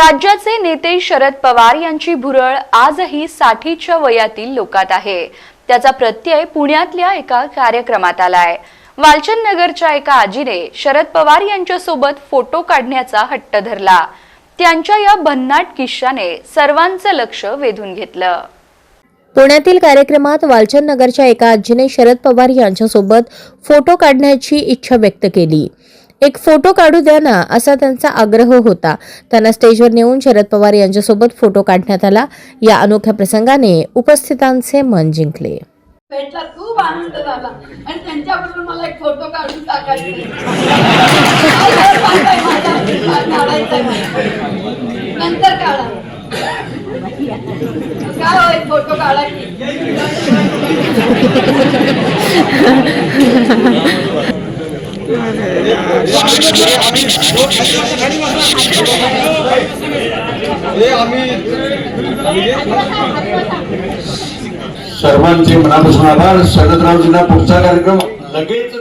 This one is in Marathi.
राज्याचे नेते शरद पवार यांची भुरळ आजही साठीच्या वयातील लोकात आहे. त्याचा प्रत्यय पुण्यातल्या एका कार्यक्रमात आलाय. वालचंद नगरच्या एका आजीने शरद पवार यांच्यासोबत फोटो काढण्याचा हट्ट धरला. त्यांच्या या भन्नाट किस्साने सर्वांचं लक्ष वेधून घेतलं. पुण्यातील कार्यक्रमात वालचंद नगरच्या एका आजीने शरद पवार यांच्यासोबत फोटो काढण्याची इच्छा व्यक्त केली. एक फोटो काढू द्या ना असा त्यांचा आग्रह होता. त्यांना स्टेजवर नेऊन शरद पवार यांच्यासोबत फोटो काढण्यात आला. या अनोख्या प्रसंगाने उपस्थितांचे मन जिंकले. भेटला खूप आनंद झाला. आणि त्यांच्याबरोबर मला एक फोटो काढून टाकायचा नंतर काढा. काय हो, फोटो काढा सर्वांचे मनापासून आभार. शरदरावजींना पुढचा कार्यक्रम लगेच